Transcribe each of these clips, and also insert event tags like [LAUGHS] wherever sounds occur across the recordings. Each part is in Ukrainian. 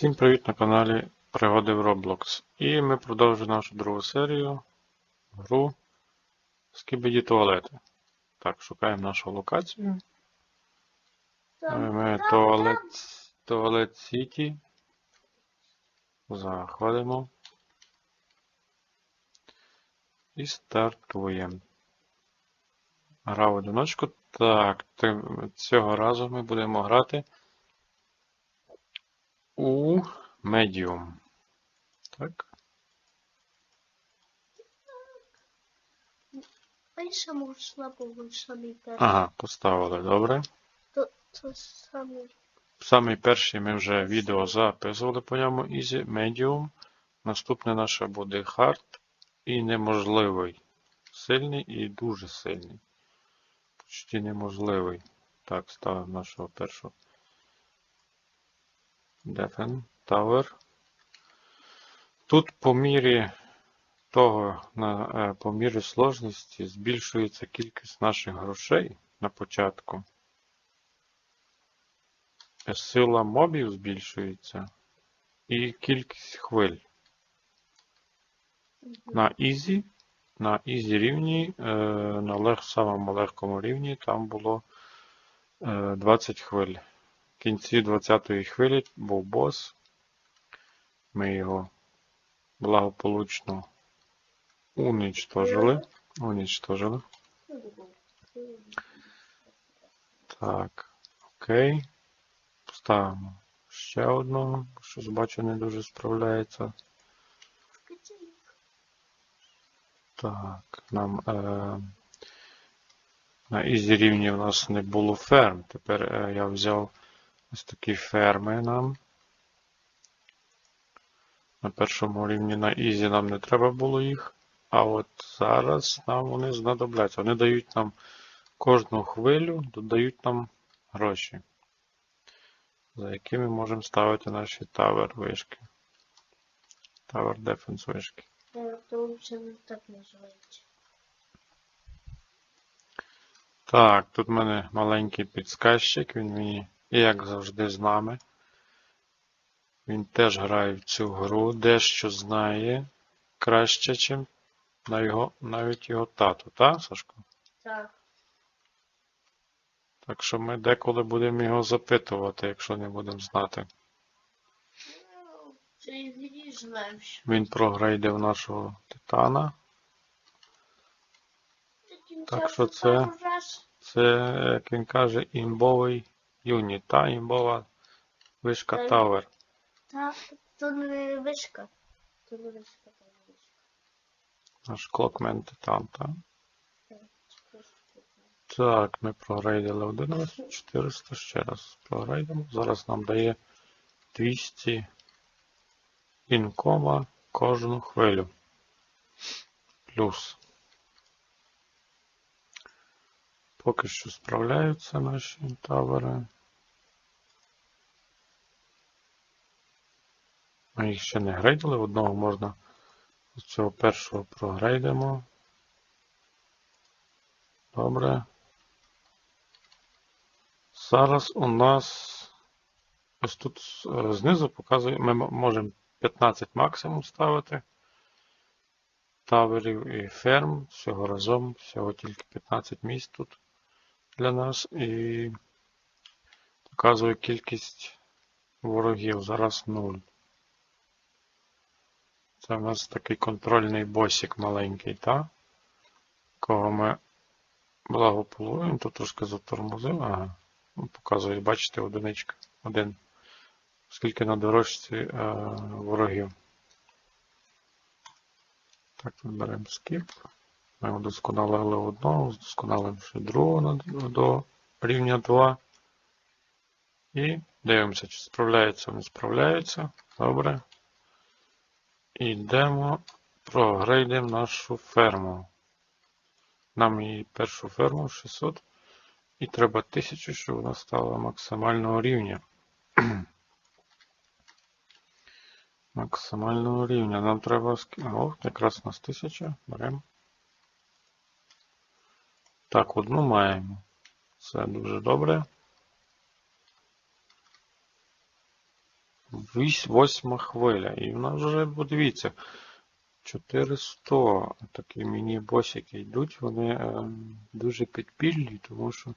Всім привіт на каналі Пригоди в Roblox. І ми продовжуємо нашу другу серію гру Скібіді туалети. Так, шукаємо нашу локацію. Е, Ми туалет, туалет Сіті. Заходимо. І стартуємо. Гра в одиночку. Так, цього разу ми будемо грати у Medium. Так. Раніше можна було самі. Ага, поставили, добре. То, то самі. Самий перший ми вже відео записували по ньому Easy, Medium. Наступне наше буде Hard і неможливий. Сильний і дуже сильний. Почти неможливий. Так, ставимо нашого першого. Defend Tower. Тут по мірі того, на, е, по мірі сложності збільшується кількість наших грошей на початку. Е, Сила мобів збільшується і кількість хвиль. На Easy, на Easy рівні, е, на лег, самому легкому рівні там було е, 20 хвиль. В кінці 20-ї хвилі був бос. Ми його благополучно уничтожили. Уничтожили. Так, окей. Поставимо ще одного, щось бачу не дуже справляється. Так, нам е, на ізі рівні в нас не було ферм. Тепер е, я взяв ось такі ферми нам. На першому рівні на ізі нам не треба було їх. А от зараз нам вони знадобляться. Вони дають нам кожну хвилю, додають нам гроші, за які ми можемо ставити наші тавер вишки. Tower Defense вишки. Так називається. Так, тут в мене маленький підсказчик, він мені, як завжди, з нами. Він теж грає в цю гру, дещо знає краще, ніж на його, навіть його тату, так, Сашко? Так. Так що ми деколи будемо його запитувати, якщо не будемо знати. Ну, і. Він прогрейдив нашого титана. Так що це- Це, як він каже, імбовий юніт, та імбова вишка. Тавер. Так, то не вишка. То не вишка, то не вишка. Наш клокмен титан, так? Так, так. Так, ми прогрейдили один раз, 400 ще раз прогрейдимо. Зараз нам дає 200 інкома кожну хвилю. Плюс. Поки що справляються наші тавери. Ми їх ще не грейдили, одного можна з цього першого прогрейдимо. Добре. Зараз у нас ось тут е, знизу показує, ми можемо 15 максимум ставити таверів і ферм. Всього разом, всього тільки 15 місць тут для нас. І показує кількість ворогів. Зараз 0. Це у нас такий контрольний босик маленький, так? Кого ми благополучно. Тут трошки затормозив. Ага. Ну, Показує, бачите, одиничка. Один. Скільки на дорожці е, ворогів. Так, беремо скіп. Ми удосконалили одного, удосконалимо ще другого до рівня 2. І дивимося, чи справляється, не справляється. Добре. Йдемо, прогрейдимо нашу ферму. Нам її першу ферму 600. І треба 1000, щоб вона стала максимального рівня. Максимального рівня. Нам треба О, якраз у нас 1000. Беремо. Так, одну маємо. Це дуже добре. восьма хвиля. І в нас вже, подивіться, 400 такі міні-босики йдуть, вони е, дуже підпільні, тому що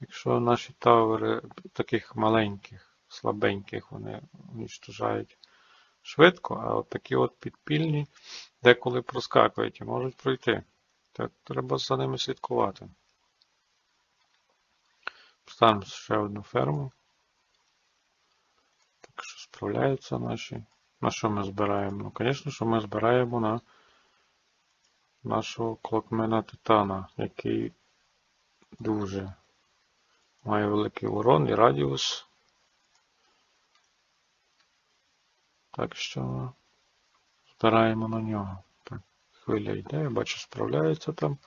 якщо наші тавери таких маленьких, слабеньких, вони уничтожають швидко, а от такі от підпільні деколи проскакують і можуть пройти. Так треба за ними слідкувати. Поставимо ще одну ферму. Так що справляються наші. На що ми збираємо? Ну, звісно, що ми збираємо на нашого клокмена Титана, який дуже має великий урон і радіус. Так що збираємо на нього. Хвиля йде, я бачу, справляються там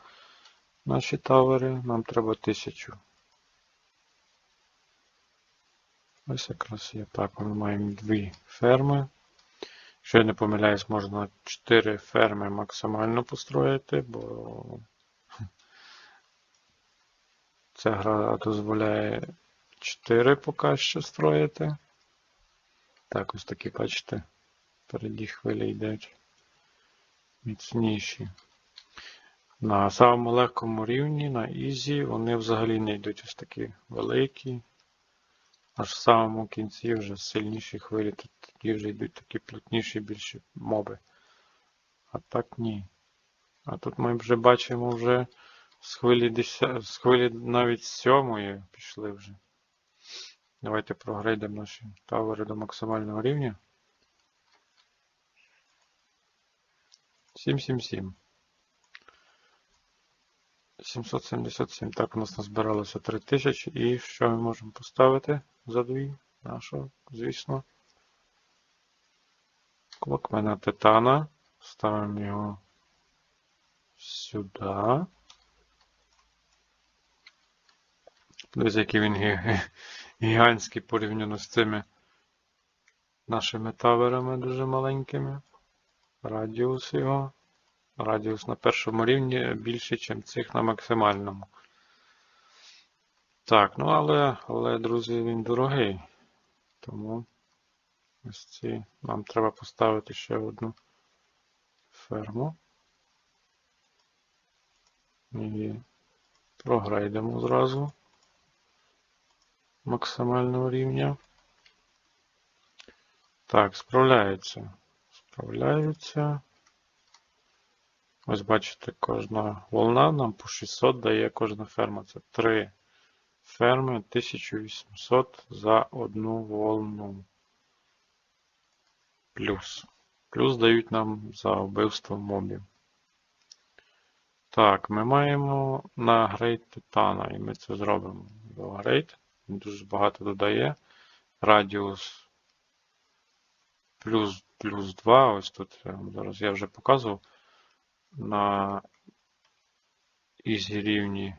наші тавери. Нам треба тисячу. Ось якраз є так. Ми маємо дві ферми. Якщо я не помиляюсь, можна 4 ферми максимально построїти, бо [LAUGHS] ця гра дозволяє 4 поки що строїти. Так, ось такі, бачите, переді хвилі йдуть міцніші. На самому легкому рівні, на Ізі, вони взагалі не йдуть ось такі великі. Аж в самому кінці вже сильніші хвилі, тоді вже йдуть такі плотніші більші моби. А так ні. А тут ми вже бачимо вже з хвилі, 10, з хвилі навіть сьомої пішли вже. Давайте прогрейдемо наші тавери до максимального рівня. 777. 777. Так, у нас назбиралося 3000. І що ми можемо поставити за дві? Нашого, звісно. Клокмена Титана. Ставимо його сюди. Дивіться, який він гі- гі- гігантський порівняно з цими нашими таверами дуже маленькими. Радіус його. Радіус на першому рівні більший, ніж цих на максимальному. Так, ну але, але, друзі, він дорогий. Тому ось ці нам треба поставити ще одну ферму. І прогрейдемо зразу максимального рівня. Так, справляється. Справляється. Ось бачите, кожна волна нам по 600 дає кожна ферма. Це 3 ферми 1800 за одну волну. Плюс. Плюс дають нам за вбивство мобів. Так, ми маємо на грейд Титана, і ми це зробимо. До грейд. Дуже багато додає. Радіус плюс, плюс 2. Ось тут зараз я вже показував. На ізі рівні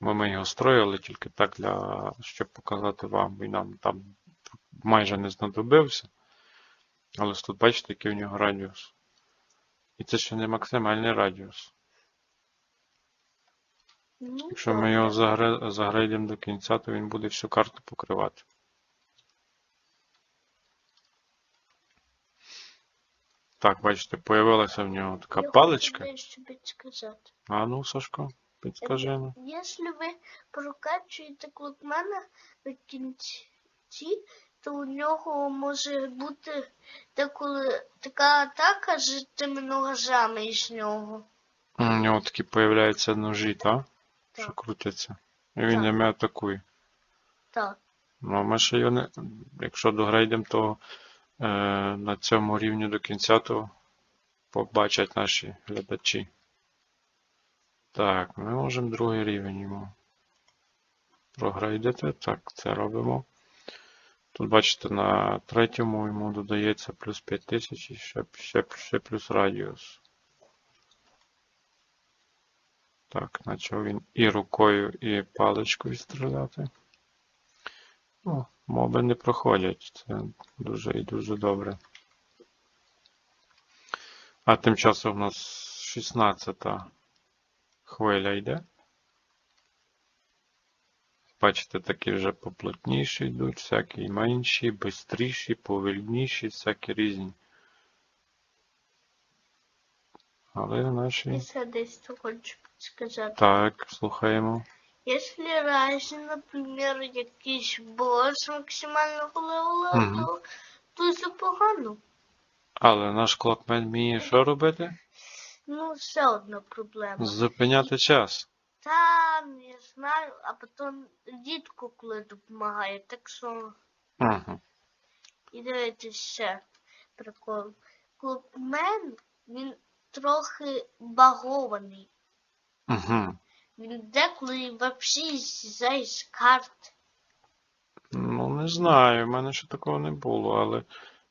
ми, ми його строїли тільки так, для, щоб показати вам. Він нам там майже не знадобився. Але ось тут бачите, який у нього радіус. І це ще не максимальний радіус. Ну, Якщо ми його загре- загрейдимо до кінця, то він буде всю карту покривати. Так, бачите, появилася в нього така я паличка. хочу дещо підсказати. А ну, Сашко, підскажи нам. Якщо ви прокачуєте клокмена в кінці, то у нього може бути деколи така атака з тими ножами із нього. У нього такі появляються ножі, так? Що крутяться. І він Так. ними атакує. Так. Ну, а ми ще його не. Якщо догрейдемо, то на цьому рівні до кінця, то побачать наші глядачі. Так, ми можемо другий рівень йому прогрейдити. Так, це робимо. Тут бачите, на третьому йому додається плюс 5000 і ще, ще, ще плюс радіус. Так, почав він і рукою, і паличкою стріляти. Ну, моби не проходять. Це дуже і дуже добре. А тим часом у нас 16 хвиля йде. бачите, такі вже поплотніші йдуть, всякі менші, бистріші, повільніші, всякі різні. Але наші. Десь хочу сказати. Так, слухаємо. Если раніше, наприклад, якийсь бос максимального левела, Мгм. то, то це погано. Але наш клокмен вміє що робити? Ну, все одно проблема. Зупиняти час. Та, не знаю, а потім дітку коли допомагає, так що Угу. і дивитися ще прикол. Клопмен, він трохи багований. Угу. Деколи взагалі з'їжджає з карт. Ну, не знаю, в мене ще такого не було, але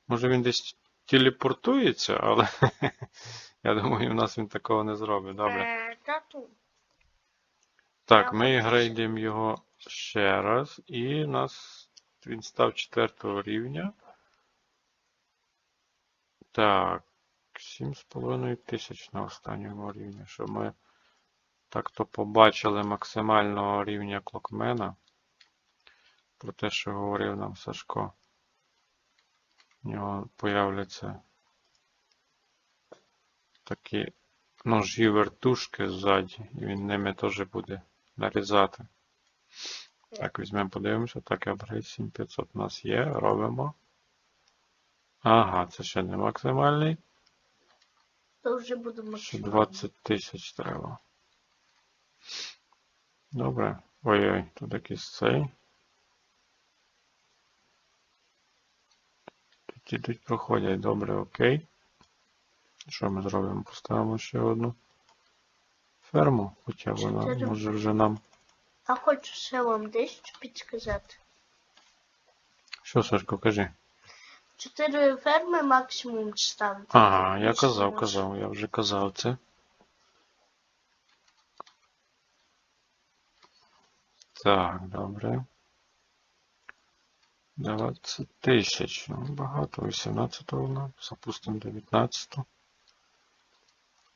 може він десь телепортується, але [LAUGHS] я думаю, в нас він такого не зробить. Добре. Е. Так, ми грейдимо його ще раз, і у нас він став четвертого рівня. Так, 7,5 тисяч на останньому рівні, щоб ми так-то побачили максимального рівня клокмена. Про те, що говорив нам Сашко. У нього появляться такі ножі вертушки ззаді, і він ними теж буде нарізати. Так, візьмемо, подивимося. Так, апгрейд 7500 у нас є, робимо. Ага, це ще не максимальний. То вже будемо Ще 20 тисяч треба. Добре. Ой-ой, тут якийсь цей. Тут ідуть, проходять. Добре, окей. Що ми зробимо? Поставимо ще одну ферму, хоча вона може вже нам. А хочу ще вам дещо підсказати. Що, Сашко, кажи? Чотири ферми максимум ставити. Ага, я казав, казав, я вже казав це. Так, добре. 20 тисяч. Ну, багато. 18 вона. Запустимо 19.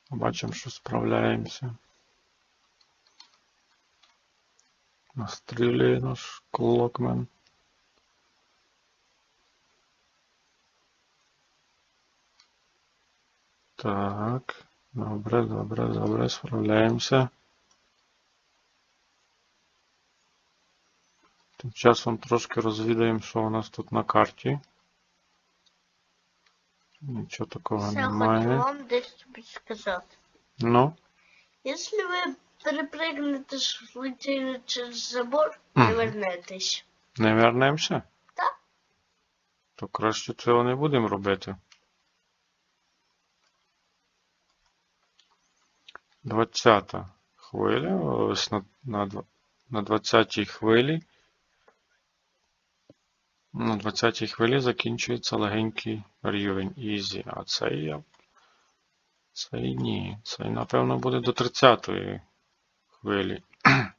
Бачимо, що справляємося. Настрілює наш клокмен. Так, добре, добре, добре, справляємося. Тим часом трошки розвідаємо, що у нас тут на карті. Нічого такого хочу немає. вам дещо підсказати. Ну, Якщо ви перепригнете швидше через забор, не вернетесь. не вернемося? Так. То краще цього не будемо робити. 20 хвиля. Ось на, на, на 20-й хвилі. На 20-й хвилі закінчується легенький рівень Easy. А цей я. Цей ні. Цей, напевно, буде до 30-ї хвилі. [CLEARS THROAT]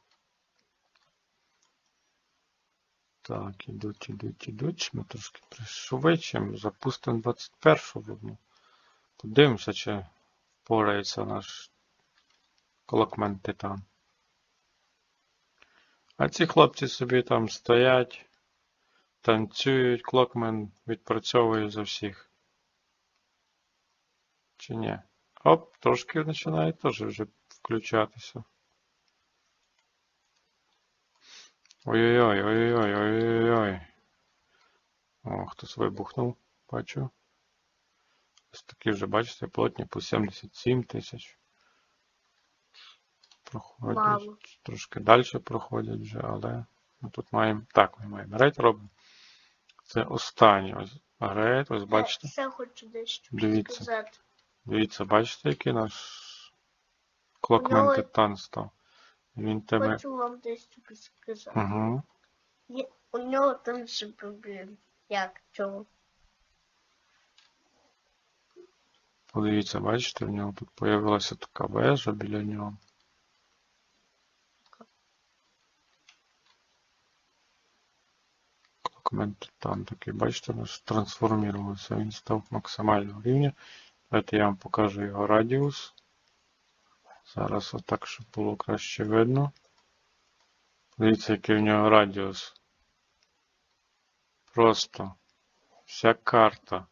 Так, ідуть, ідуть, ідуть. Ми трошки пришвидшимо. Запустимо 21-шу одну. Подивимося, чи впорається наш колокмен Титан. А ці хлопці собі там стоять, танцюють, клокмен відпрацьовує за всіх. Чи ні? Оп, трошки починає теж вже включатися. Ой-ой-ой, ой-ой-ой, ой-ой-ой. О, хтось вибухнув, бачу. Ось такі вже, бачите, плотні по 77 тисяч. Проходять. Мало. Трошки далі проходять вже, але ми тут маємо. Так, ми маємо рейд робимо. Це останній ось рейд, ось бачите. Я хочу дещо Дивіться. підсказати. Дивіться, бачите, який наш клокмен Ну, титан став. Він тебе. Хочу вам дещо підсказати. Угу. Є- У нього там ще проблем. Як чого? Подивіться, бачите, в нього тут появилася така вежа біля нього. Клокмен титан такий, бачите, наш трансформувався, він став максимального рівня. Давайте я вам покажу його радіус. Зараз отак, щоб було краще видно. Дивіться, який в нього радіус. Просто вся карта.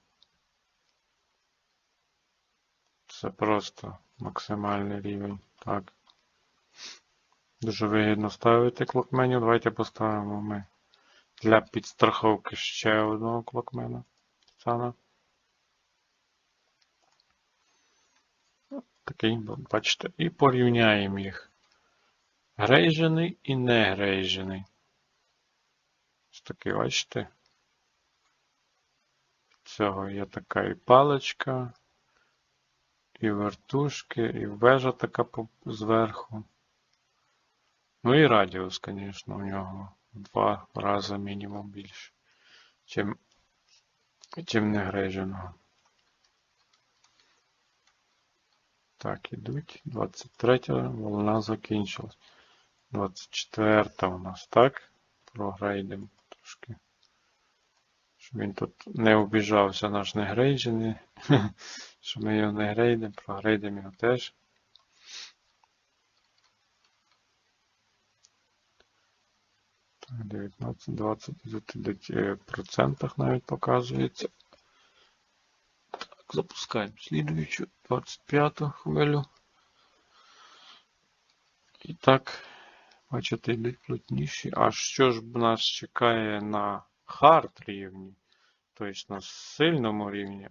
Це просто максимальний рівень. Так. Дуже вигідно ставити клокменів. Давайте поставимо ми для підстраховки ще одного клокмена. Пацана. Такий, бачите, і порівняємо їх. Грейжений і не грейжений. Ось такий, бачите? Цього є така і паличка, і вертушки, і вежа така зверху. Ну і радіус, звісно, у нього два рази мінімум більше, чим, чим не грейженого. Так, ідуть. 23 волна закінчилась. 24 у нас, так? Прогрейдимо трошки. Щоб він тут не обіжався наш негрейджений. [LAUGHS] Щоб ми його не грейдимо, прогрейдимо його теж. Так, 19, 20, тут ідуть е, в процентах навіть показується. Так, запускаємо слідуючу 25-ту хвилю. І так, бачите, йдуть плотніші. А що ж нас чекає на хард рівні? Тобто на сильному рівні.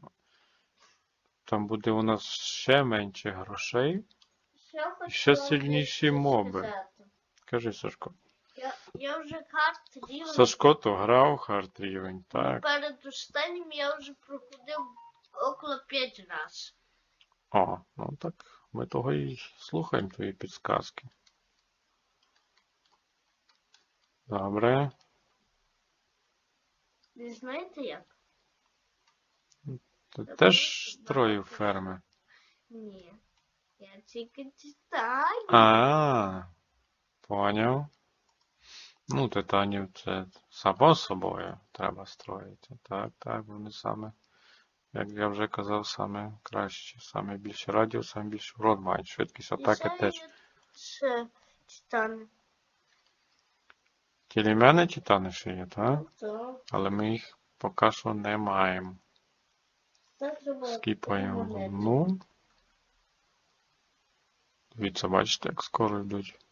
Там буде у нас ще менше грошей. Ще, ще сильніші моби. Кажи, Сашко. Я, я вже карт рівень. Сашко то грав хард рівень, так. Перед останнім я вже проходив около 5 разів. О, ну так, ми того і слухаємо твої підсказки. Добре. Не знаєте як? Ти теж строїв ферми. Ні. Я тільки читаю. А, поняв. Ну, титанів це само собою треба строїти. Так, так, вони саме, як я вже казав, саме краще, саме більше радіус, саме більше урон мають. Швидкість атаки теж. ще титани. Тілі мене титани ще є, так? То, Але ми їх поки що не маємо. так Скіпаємо волну. Дивіться, бачите, як скоро йдуть.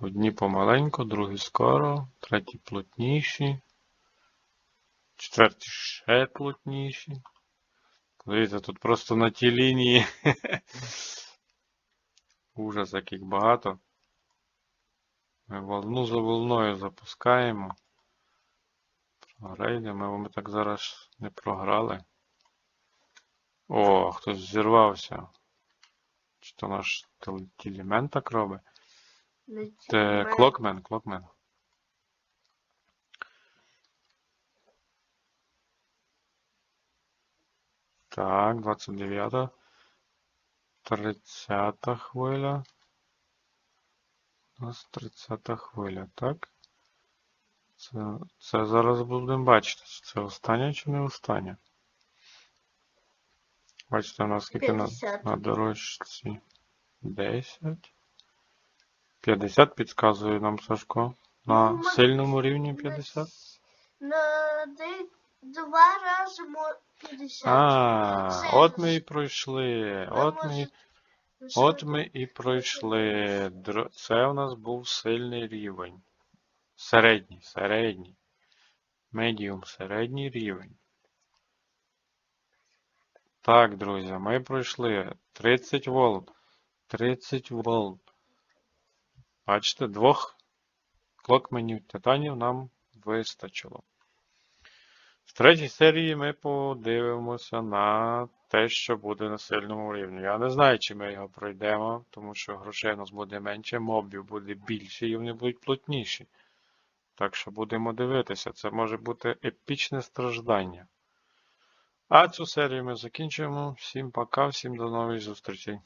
Одні помаленьку, другі скоро, треті плотніші, четверті ще плотніші. Дивіться, тут просто на тій лінії. [LAUGHS] Ужас, яких багато. Ми волну за волною запускаємо. Прогрейдимо, ми так зараз не програли. О, хтось зірвався. Чи то наш тел- тілімен так робить? Це клокмен, клокмен. Так, 29. 30 хвиля. У нас 30 хвиля, так? Це, це зараз будемо бачити, чи це остання чи не остання. Бачите, у нас скільки на, на дорожці? 10. 50 підказує нам Сашко. На Ну, ми- сильному рівні 50. с- На де два рази мо 50. А, Це от ми і пройшли. От ми, от ми і пройшли. Це у нас був сильний рівень. Середній, середній. Медіум, середній рівень. Так, друзі, ми пройшли 30 волт. 30 волт. Бачите, двох клокменів титанів нам вистачило. В третій серії ми подивимося на те, що буде на сильному рівні. Я не знаю, чи ми його пройдемо, тому що грошей у нас буде менше, мобів буде більше і вони будуть плотніші. Так що будемо дивитися. Це може бути епічне страждання. А цю серію ми закінчуємо. Всім пока, всім до нових зустрічей.